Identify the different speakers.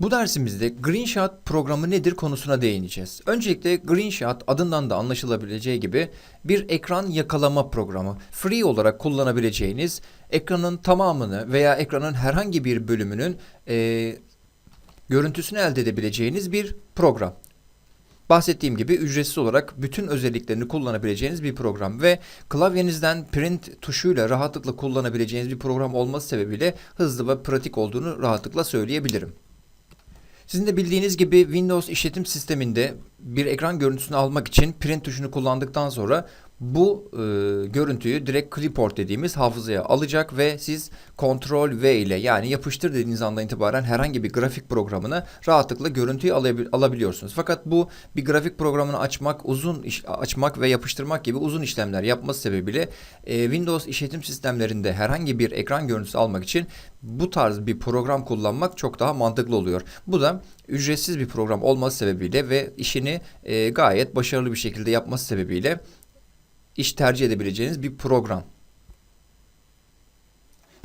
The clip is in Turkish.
Speaker 1: Bu dersimizde GreenShot programı nedir konusuna değineceğiz. Öncelikle GreenShot adından da anlaşılabileceği gibi bir ekran yakalama programı. Free olarak kullanabileceğiniz ekranın tamamını veya ekranın herhangi bir bölümünün eee, görüntüsünü elde edebileceğiniz bir program. Bahsettiğim gibi ücretsiz olarak bütün özelliklerini kullanabileceğiniz bir program ve klavyenizden print tuşuyla rahatlıkla kullanabileceğiniz bir program olması sebebiyle hızlı ve pratik olduğunu rahatlıkla söyleyebilirim. Sizin de bildiğiniz gibi Windows işletim sisteminde bir ekran görüntüsünü almak için print tuşunu kullandıktan sonra bu e, görüntüyü direkt clipboard dediğimiz hafızaya alacak ve siz Ctrl V ile yani yapıştır dediğiniz andan itibaren herhangi bir grafik programına rahatlıkla görüntüyü alabil- alabiliyorsunuz. Fakat bu bir grafik programını açmak, uzun iş- açmak ve yapıştırmak gibi uzun işlemler yapması sebebiyle e, Windows işletim sistemlerinde herhangi bir ekran görüntüsü almak için bu tarz bir program kullanmak çok daha mantıklı oluyor. Bu da ücretsiz bir program olması sebebiyle ve işini e, gayet başarılı bir şekilde yapması sebebiyle iş tercih edebileceğiniz bir program.